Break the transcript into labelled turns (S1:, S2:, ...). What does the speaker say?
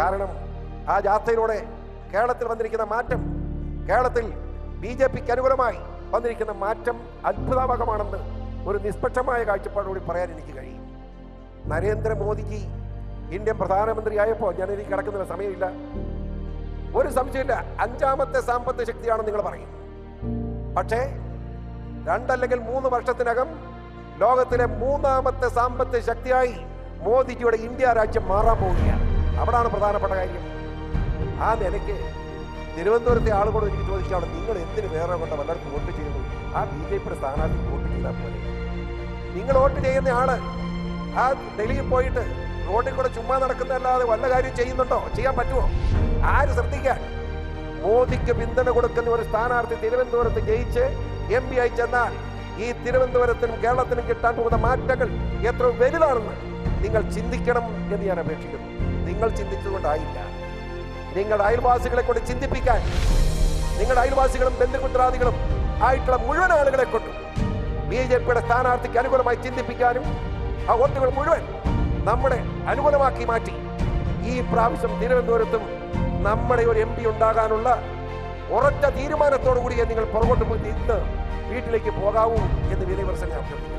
S1: കാരണം ആ ജാഥയിലൂടെ കേരളത്തിൽ വന്നിരിക്കുന്ന മാറ്റം കേരളത്തിൽ ബി ജെ പിക്ക് അനുകൂലമായി വന്നിരിക്കുന്ന മാറ്റം അത്ഭുതാവകമാണെന്ന് ഒരു നിഷ്പക്ഷമായ കാഴ്ചപ്പാടോടി പറയാൻ എനിക്ക് കഴിയും. നരേന്ദ്രമോദിജി ഇന്ത്യൻ പ്രധാനമന്ത്രിയായപ്പോൾ ഞാൻ എനിക്ക് കിടക്കുന്ന സമയമില്ല. ഒരു സംശയമില്ല അഞ്ചാമത്തെ സാമ്പത്തിക ശക്തിയാണെന്ന് നിങ്ങൾ പറയും. പക്ഷേ രണ്ടല്ലെങ്കിൽ മൂന്ന് വർഷത്തിനകം ലോകത്തിലെ മൂന്നാമത്തെ സാമ്പത്തിക ശക്തിയായി മോദിജിയുടെ ഇന്ത്യ രാജ്യം മാറാൻ പോവുകയാണ്. അവിടാണ് പ്രധാനപ്പെട്ട കാര്യം. ആ നിലയ്ക്ക് തിരുവനന്തപുരത്തെ ആളുകളോട് എനിക്ക് ചോദിച്ചാണ് നിങ്ങൾ എന്തിന് വേറെ കൊണ്ട് വല്ലവർക്കും വോട്ട് ചെയ്യുന്നു? ആ ബി ജെ പിയുടെ സ്ഥാനാർത്ഥി വോട്ട് ചെയ്താൽ പോലെ നിങ്ങൾ വോട്ട് ചെയ്യുന്ന ആൾ ആ ഡൽഹിയിൽ പോയിട്ട് റോഡിൽ കൂടെ ചുമ്മാ നടക്കുന്നതല്ലാതെ വല്ല കാര്യം ചെയ്യുന്നുണ്ടോ? ചെയ്യാൻ പറ്റുമോ? ആര് ശ്രദ്ധിക്കാൻ? മോദിക്ക് പിന്തുണ കൊടുക്കുന്ന ഒരു സ്ഥാനാർത്ഥി തിരുവനന്തപുരത്ത് ജയിച്ച് എം പി ആയി ചെന്നാൽ ഈ തിരുവനന്തപുരത്തിനും കേരളത്തിനും കിട്ടാൻ പോകുന്ന മാറ്റങ്ങൾ എത്ര വലുതാണെന്ന് നിങ്ങൾ ചിന്തിക്കണം എന്ന് ഞാൻ അപേക്ഷിക്കുന്നു. നിങ്ങൾ ചിന്തിച്ചുകൊണ്ടായില്ല. നിങ്ങളുടെ അയൽവാസികളെ കൊണ്ട് ചിന്തിപ്പിക്കാൻ നിങ്ങളുടെ അയൽവാസികളും ബന്ധുമിത്രാദികളും ആയിട്ടുള്ള മുഴുവൻ ആളുകളെ കൊണ്ടും ബി ജെ പിയുടെ സ്ഥാനാർത്ഥിക്ക് അനുകൂലമായി ചിന്തിപ്പിക്കാനും ആ വോട്ടുകൾ മുഴുവൻ നമ്മുടെ അനുകൂലമാക്കി മാറ്റി ഈ പ്രാവശ്യം തിരുവനന്തപുരത്തും നമ്മുടെ ഒരു എം പി ഉണ്ടാകാനുള്ള ഉറച്ച തീരുമാനത്തോടു കൂടിയേ നിങ്ങൾ പുറകോട്ട് പോയി ഇന്ന് വീട്ടിലേക്ക് പോകാവൂ എന്ന് വിനയവർഷം ഞാൻ അഭ്യർത്ഥിക്കുന്നു.